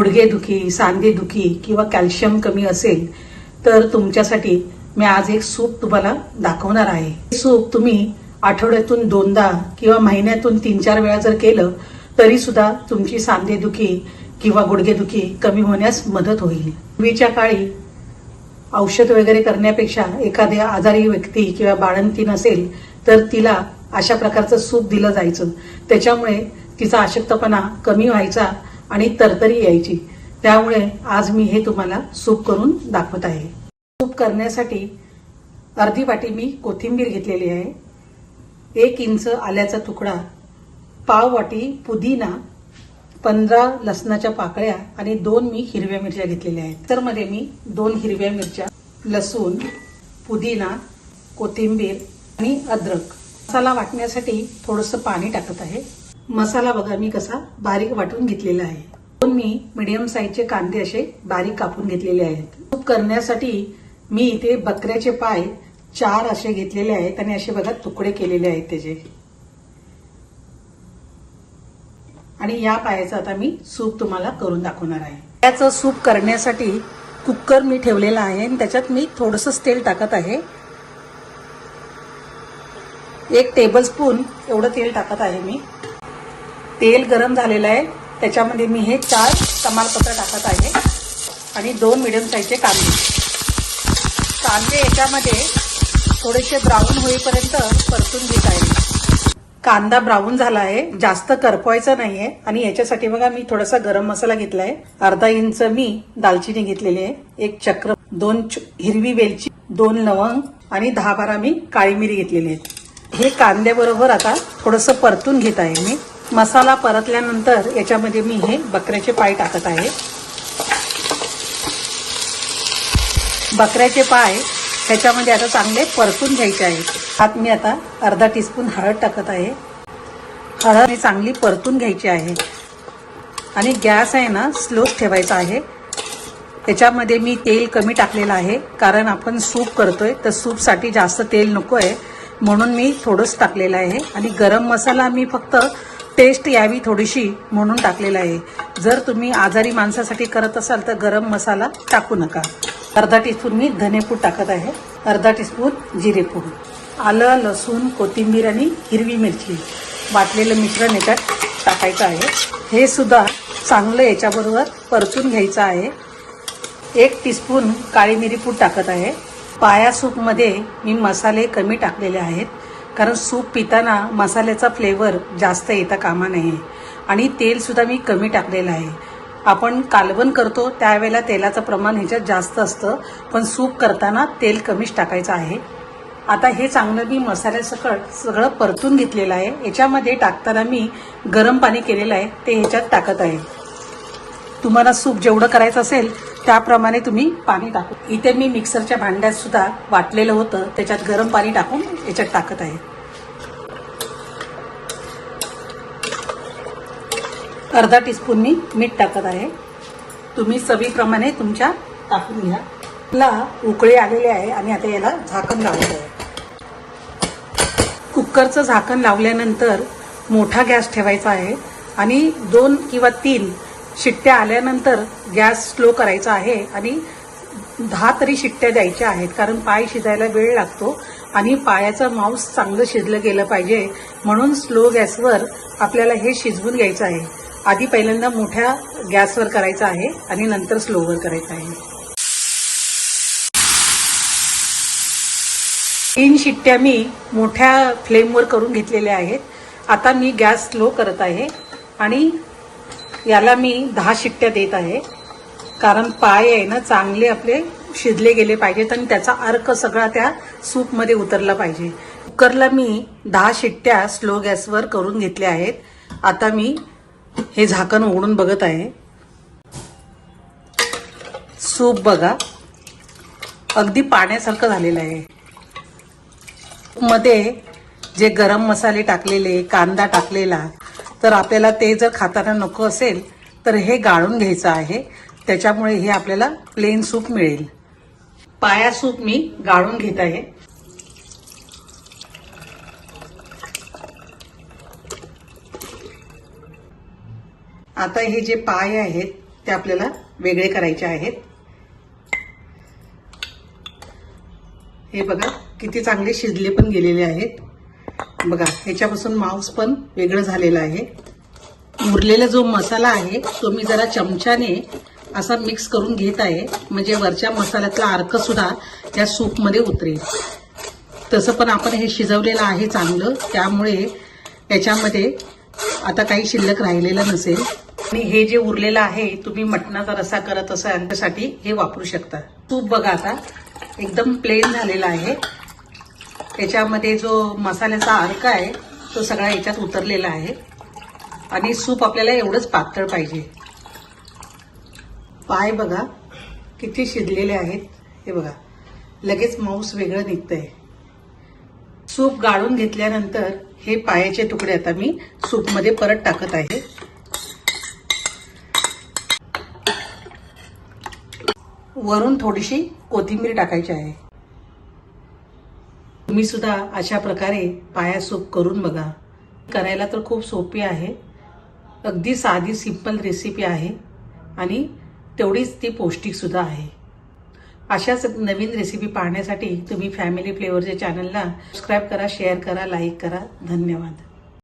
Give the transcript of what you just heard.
गुडघेदुखी सांधेदुखी किंवा कॅल्शियम कमी असेल तर तुमच्यासाठी मी आज एक सूप तुम्हाला दाखवणार आहे. हे सूप तुम्ही आठवड्यातून दोनदा किंवा महिन्यातून तीन चार वेळा जर केलं तरी सुद्धा तुमची सांधेदुखी किंवा गुडघेदुखी कमी होण्यास मदत होईल. पूर्वीच्या काळी औषध वगैरे करण्यापेक्षा एखाद्या आजारी व्यक्ती किंवा बाळंती नसेल तर तिला अशा प्रकारचं सूप दिलं जायचं. त्याच्यामुळे तिचा अशक्तपणा कमी व्हायचा आणि तरतरी यायची. त्यामुळे आज मी हे तुम्हाला सूप करून दाखवत आहे. सूप करण्यासाठी अर्धी वाटी मी कोथिंबीर घेतलेली आहे. एक इंच आल्याचा तुकडा पाव वाटी पुदिना पंधरा लसणाच्या पाकळ्या आणि दोन मी हिरव्या मिरच्या घेतलेल्या आहेत. तर मध्ये मी दोन हिरव्या मिरच्या लसूण पुदिना कोथिंबीर आणि अद्रक. मसाला वाटण्यासाठी थोडंसं पाणी टाकत आहे. मसाला बघा मी कसा बारीक वाटून घेतलेला आहे. दोन मी मिडियम साईजचे कांदे असे बारीक कापून घेतलेले आहेत. सूप करण्यासाठी मी इथे बकऱ्याचे पाय चार असे घेतलेले आहेत आणि असे बघा तुकडे केलेले आहेत त्याचे. आणि या पायाचं आता मी सूप तुम्हाला करून दाखवणार आहे. त्याचं सूप करण्यासाठी कुकर मी ठेवलेला आहे आणि त्याच्यात मी थोडंसंच तेल टाकत आहे. एक टेबल स्पून एवढं तेल टाकत आहे मी. तेल गरम झालेलं आहे. त्याच्यामध्ये मी हे चार तमालपत्र टाकत आहे. आणि दोन मिडियम साईजचे कांदे. कांदे याच्यामध्ये थोडेसे ब्राऊन होईपर्यंत परतून घेत आहे. कांदा ब्राऊन झाला आहे. जास्त करपवायचा नाहीये. आणि याच्यासाठी बघा मी थोडासा गरम मसाला घेतलाय. अर्धा इंच मी दालचिनी घेतलेली आहे. एक चक्र दोन च- हिरवी वेलची दोन लवंग आणि दहा बारा मी काळी मिरी घेतलेली आहे हे कांद्याबरोबर आता थोडंसं परतून घेत आहे मी. मसाला परतल्यानंतर याच्यामध्ये मी हे बकऱ्याचे पाय टाकत आहे. बकऱ्याचे पाय ह्याच्यामध्ये आता चांगले परतून घ्यायचे आहेत. हात मी आता अर्धा टीस्पून हळद टाकत आहे. हळद ही चांगली परतून घ्यायची आहे. आणि गॅस आहे ना स्लोच ठेवायचा आहे. त्याच्यामध्ये मी तेल कमी टाकलेलं आहे. कारण आपण सूप करतोय तर सूपसाठी जास्त तेल नको आहे म्हणून मी थोडंच टाकलेलं आहे. आणि गरम मसाला मी फक्त टेस्ट यावी थोडीशी म्हणून टाकलेला आहे. जर तुम्ही आजारी माणसासाठी करत असाल तर गरम मसाला टाकू नका. अर्धा टीस्पून मी धनेपूड टाकत आहे. अर्धा टीस्पून जिरेपूड आलं लसूण कोथिंबीर आणि हिरवी मिरची. वाटलेलं मिश्रण याच्यात टाकायचं आहे. हे सुद्धा चांगलं याच्याबरोबर परतून घ्यायचं आहे. एक टीस्पून काळी मिरी पूड टाकत आहे. पाया सूपमध्ये मी मसाले कमी टाकलेले आहेत. कारण सूप पिताना मसाल्याचा फ्लेवर जास्त येता कामा नये. आणि तेलसुद्धा मी कमी टाकलेलं आहे. आपण कालवण करतो त्यावेळेला तेलाचं प्रमाण ह्याच्यात जास्त असतं. पण सूप करताना तेल कमीच टाकायचं आहे. आता हे चांगलं मी मसाल्यासकट सगळं परतून घेतलेलं आहे. याच्यामध्ये टाकताना मी गरम पाणी केलेलं आहे. ते ह्याच्यात टाकत आहे. तुम्हाला सूप जेवढं करायचं असेल त्याप्रमाणे तुम्ही पाणी टाकू. इथे मी मिक्सरच्या भांड्यात सुद्धा वाटलेलं होतं. त्याच्यात गरम पाणी टाकून याच्यात टाकत आहे. अर्धा टीस्पून मी मीठ टाकत आहे. तुम्ही चवीप्रमाणे तुमच्या टाकून घ्या. ला उकळे आलेले आहे आणि आता याला झाकण लावत आहे. कुकरचं झाकण लावल्यानंतर मोठा गॅस ठेवायचा आहे आणि दोन किंवा तीन शिट्ट्या आल्यानंतर गॅस स्लो करायचा आहे आणि दहा तरी शिट्ट्या द्यायच्या आहेत. कारण पाय शिजायला वेळ लागतो आणि पायाचं मांस चांगलं शिजलं गेलं पाहिजे. म्हणून स्लो गॅसवर आपल्याला हे शिजवून घ्यायचं आहे. आधी पहिल्यांदा मोठ्या गॅसवर करायचं आहे आणि नंतर स्लोवर करायचं आहे. तीन शिट्ट्या मी मोठ्या फ्लेमवर करून घेतलेल्या आहेत. आता मी गॅस स्लो करत आहे आणि याला मी दहा शिट्ट्या देत आहे. कारण पाय आहे ना चांगले आपले शिजले गेले पाहिजेत आणि त्याचा अर्क सगळा त्या सूपमध्ये उतरला पाहिजे. कुकरला मी दहा शिट्ट्या स्लो गॅसवर करून घेतल्या आहेत. आता मी हे झाकण उघडून बघत आहे. सूप बघा. अगदी पाण्यासारखं झालेलं आहे. मध्ये जे गरम मसाले टाकलेले कांदा टाकलेला तर आपल्याला ते जर खाताना नको असेल तर हे गाळून घ्यायचं आहे. त्याच्यामुळे हे आपल्याला प्लेन सूप मिळेल. पाया सूप मी गाळून घेत आहे. आता हे जे पाय आहेत ते आपल्याला वेगळे करायचे आहेत. हे बघा किती चांगले शिजले पण गेलेले आहेत. बघा ह्याच्यापासून मांस पण वेगळं झालेलं आहे. उरलेला जो मसाला आहे तो मी जरा चमच्याने असा मिक्स करून घेत आहे. म्हणजे वरच्या मसाल्यातला अर्कसुद्धा त्या सूपमध्ये उतरेल. तसं पण आपण हे शिजवलेलं आहे चांगलं. त्यामुळे याच्यामध्ये आता काही शिल्लक राहिलेलं नसेल. आणि हे जे उरलेलं आहे तुम्ही मटणाचा रसा करत असाल त्यासाठी हे वापरू शकता. तूप बघा आता एकदम प्लेन झालेला आहे. त्याच्यामध्ये जो मसाल्याचा अर्क आहे तो सगळा याच्यात उतरलेला आहे. आणि सूप आपल्याला एवढंच पातळ पाहिजे. पाय बघा किती शिजलेले आहेत. हे बघा लगेच मांस वेगळं निघतंय. सूप गाळून घेतल्यानंतर हे पायाचे तुकडे आता मी सूपमध्ये परत टाकत आहे. वरून थोडीशी कोथिंबीर टाकायची आहे. तुम्ही सुद्धा अशा प्रकारे पाया सूप करून बघा. करायला तर खूप सोपी आहे. अगदी साधी सिंपल रेसिपी आहे. आणि तेवढीच ती पौष्टिकसुद्धा आहे. अशाच नवीन रेसिपी पाहण्यासाठी तुम्ही फॅमिली फ्लेवरच्या चॅनलला सबस्क्राईब करा शेअर करा लाईक करा. धन्यवाद.